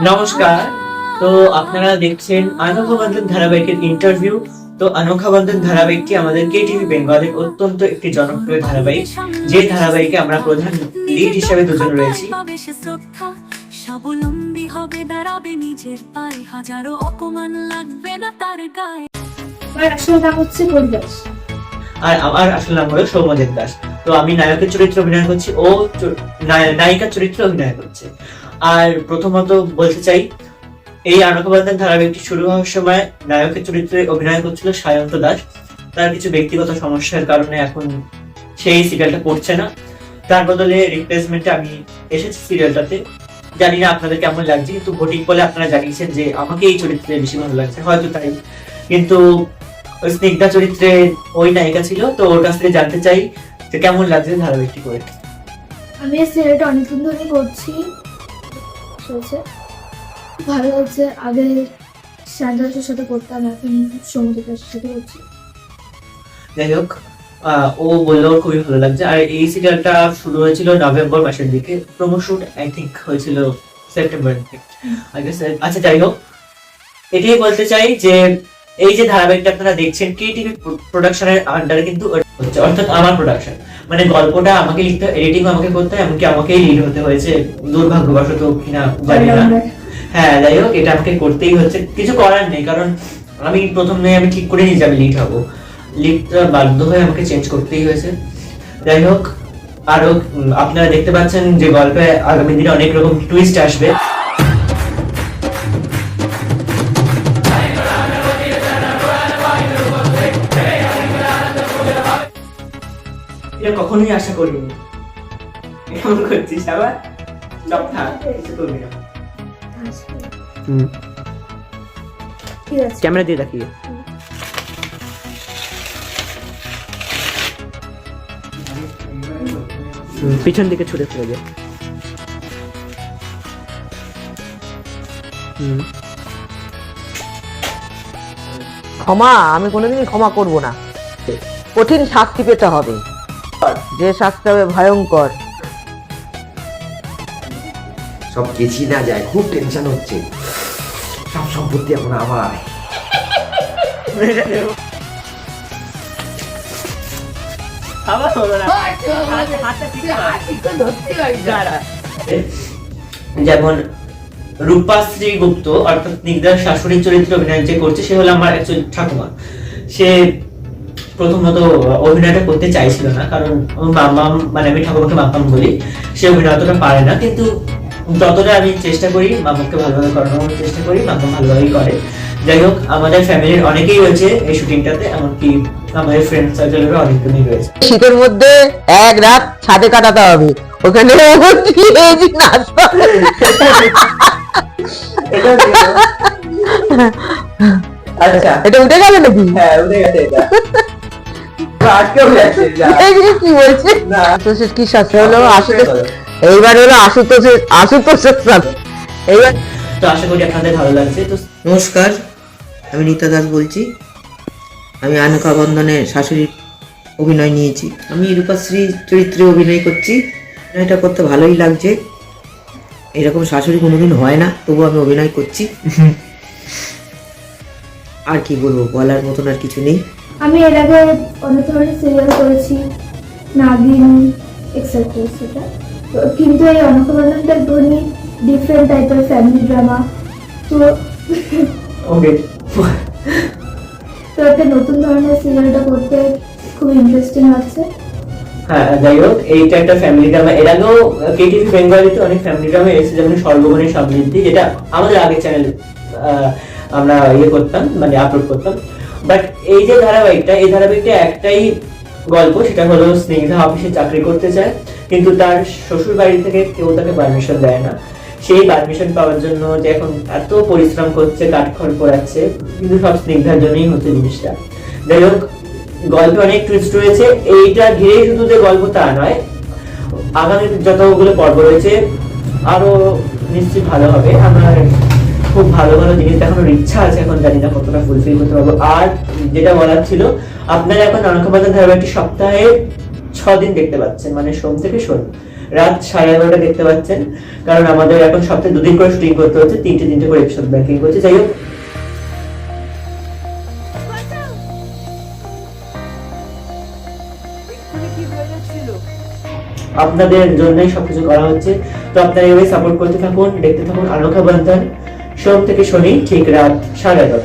নমস্কার। তো আপনারা দেখছেন অনোখা বন্ধন ধারাবাহিকের ইন্টারভিউ তো অনোখা বন্ধন ধারাবাহিকটি আমাদের কে টিভি বেঙ্গলের অত্যন্ত একটি জনপ্রিয় ধারাবাহিক। যে ধারাবাহিকে আমরা প্রধান লিড হিসেবে দুজন রয়েছি। স্বাবলম্বী হবে দাঁড়াবে নিজের পায়ে। হাজারো অপমান লাগবে না তার গায়ে। আমার আসল নাম হচ্ছে পরিবেশ আর আমার আসল নাম হলো সৌম্যদেব দাস। তো আমি নায়কের চরিত্রে অভিনয় করছি ও নায়িকার চরিত্রে অভিনয় করছে। আর প্রথমত বলতে চাই, এই আনকবন্ধন ধারাবাহিকটি শুরু হওয়ার সময় নায়কের চরিত্রে অভিনয় করছিল সায়ন্ত দাস। তার কিছু ব্যক্তিগত সমস্যার কারণে এখন সেই সিরিয়ালটা করছে না। তার বদলে রিপ্লেসমেন্টে আমি এসেছি সিরিয়ালটাতে জানি না আপনাদের কেমন লাগছে, কিন্তু ভোটিং বলে আপনারা জানিয়েছেন যে আমাকে এই চরিত্রে বেশি ভালো লাগছে, হয়তো তাই। কিন্তু স্নিগ্ধা চরিত্রে ওই নায়িকা ছিল, তো ওর কাছ থেকে জানতে চাই যে কেমন লাগছে ধারাবাহিকটি করে। আমি সিরিয়ালটা অনেকদিন ধরে করছি। চলছে। ভালো লাগছে আগে স্যান্ডাসের সাথে করতাম এখন সমুদ্রের সাথে করছি। যাই হোক ও বলল খুবই ভালো লাগছে। আর এই সিরিয়ালটা শুরু হয়েছিল নভেম্বর মাসের দিকে। প্রমোশন আই থিঙ্ক হয়েছিল সেপ্টেম্বর আহ, আচ্ছা যাই হোক এটাই বলতে চাই যে এই যে ধারাবাহিকটা আপনারা দেখছেন কে টিভি প্রোডাকশনের আন্ডারে কিন্তু হচ্ছে অর্থাৎ আমার প্রোডাকশন মানে গল্পটা আমাকে লিখতে এডিটিং আমাকে করতে হয় এমনকি আমাকেই লিড হতে হয়েছে দুর্ভাগ্যবশত কিনা জানি না। হ্যাঁ যাই হোক এটা আমাকে করতেই হচ্ছে। কিছু করার নেই কারণ আমি প্রথমে আমি ঠিক করে নিয়ে যাব লিড হব। লিডটা বাধ্য হয়ে আমাকে চেঞ্জ করতেই হয়েছে। যাই হোক আরও আপনারা দেখতে পাচ্ছেন যে গল্পে আগামী দিনে অনেক রকম টুইস্ট আসবে। কখনোই আশা করিনি। এমন করছিস আবার? চপ থাক কিছু করবি না। ঠিক আছে। ক্যামেরা দিয়ে দেখিয়ে। পিছন দিকে ছুটে ফেলে দে। ক্ষমা আমি কোনোদিনই ক্ষমা করব না। কঠিন শাস্তি পেতে হবে। যে শাস্তি হবে ভয়ঙ্কর সব কেছি না যায় খুব টেনশন হচ্ছে সব সম্পত্তি এখন আমার। যেমন রূপাশ্রী গুপ্ত অর্থাৎ নিগদার শাশুড়ির চরিত্রে অভিনয় যে করছে সে হলো আমার একজন ঠাকুমা সে প্রথমত অভিনয়টা করতে চাইছিল না কারণ মামাম মানে আমি ঠাকুমাকে মামাম বলি সে অভিনয় অতটা পারে না কিন্তু যতটা আমি চেষ্টা করি মামাকে ভালোভাবে করানোর চেষ্টা করি মামা ভালোভাবেই করে। যাই হোক আমাদের ফ্যামিলির অনেকেই রয়েছে এই শুটিংটাতে এমনকি আমাদের ফ্রেন্ড সার্কেলেরও অনেকজনই রয়েছে। শীতের মধ্যে এক রাত ছাদে কাটাতে হবে। ওখানে হবে। আচ্ছা। এটা উঠে গেল নাকি? হ্যাঁ উঠে গেছে এটা। কি বলছে? আশুতোষের কি শাস্তি হলো? আশুতোষ এইবার হলো আশুতোষের আশুতোষের শাস্তি এইবার তো আশা করি আপনাদের ভালো লাগছে। তো নমস্কার আমি রীতা দাস বলছি। আমি আনকা বন্ধনের শাশুড়ির অভিনয় নিয়েছি। আমি রূপাশ্রী চরিত্রে অভিনয় করছি। এটা করতে ভালোই লাগছে। এরকম শাশুড়ি কোনোদিন হয় না তবু আমি অভিনয় করছি। আর কি বলব বলার মতন আর কিছু নেই। আমি এর আগে অনেক ধরনের সিরিয়াল করেছি নাগিন এক্সেট্রা এক্সেট্রা তো কিন্তু এই অনকবন্ধনটা একটুখানি ডিফারেন্ট টাইপের ফ্যামিলি ড্রামা তো ওকে তো একটা নতুন ধরনের সিরিয়ালটা করতে খুব ইন্টারেস্টিং লাগছে। হ্যাঁ যাই হোক এইটা একটা ফ্যামিলি ড্রামা এর আগেও কেটিভি বেঙ্গলিতে অনেক ফ্যামিলি ড্রামা এসেছে যেমন সর্বমণি সমৃদ্ধি যেটা আমাদের আগে চ্যানেল আমরা ইয়ে করতাম মানে আপলোড করতাম। বাট এই যে ধারাবাহিকটা, এই ধারাবাহিকটা একটাই গল্প, সেটা হলো স্নিগ্ধা অফিসে চাকরি করতে চায়, কিন্তু তার শ্বশুর বাড়ি থেকে কেউ তাকে পারমিশন দেয় না। সেই পারমিশন পাওয়ার জন্য যে এখন এত পরিশ্রম করছে, কাঠখড় পোড়াচ্ছে, কিন্তু সব স্নিগ্ধার জন্যই হচ্ছে জিনিসটা। যাই হোক, গল্পে অনেক টুইস্ট রয়েছে, এইটা ঘিরেই শুধু যে গল্প তা নয়, আগামী যতগুলো পর্ব রয়েছে, আরও নিশ্চিত ভালো হবে। আমার খুব ভালো ভালো জিনিস দেখানোর ইচ্ছা আছে এখন, জানি না কতটা ফুলফিল করতে পারব। আর যেটা বলার ছিল, আপনারা এখন অনকবাজার ধারাবাহিকটি সপ্তাহে ছ দিন দেখতে পাচ্ছেন মানে সোম থেকে শনি। রাত সাড়ে এগারোটা দেখতে পাচ্ছেন, কারণ আমাদের এখন সপ্তাহে দুদিন করে শুটিং করতে হচ্ছে, তিনটে তিনটে করে এপিসোড ব্যাকিং করছে। যাই হোক। আপনাদের জন্যই সবকিছু করা হচ্ছে। তো আপনারা এইভাবে সাপোর্ট করতে থাকুন, দেখতে থাকুন আনোখা বন্ধন সোম থেকে শনি ঠিক রাত সাড়ে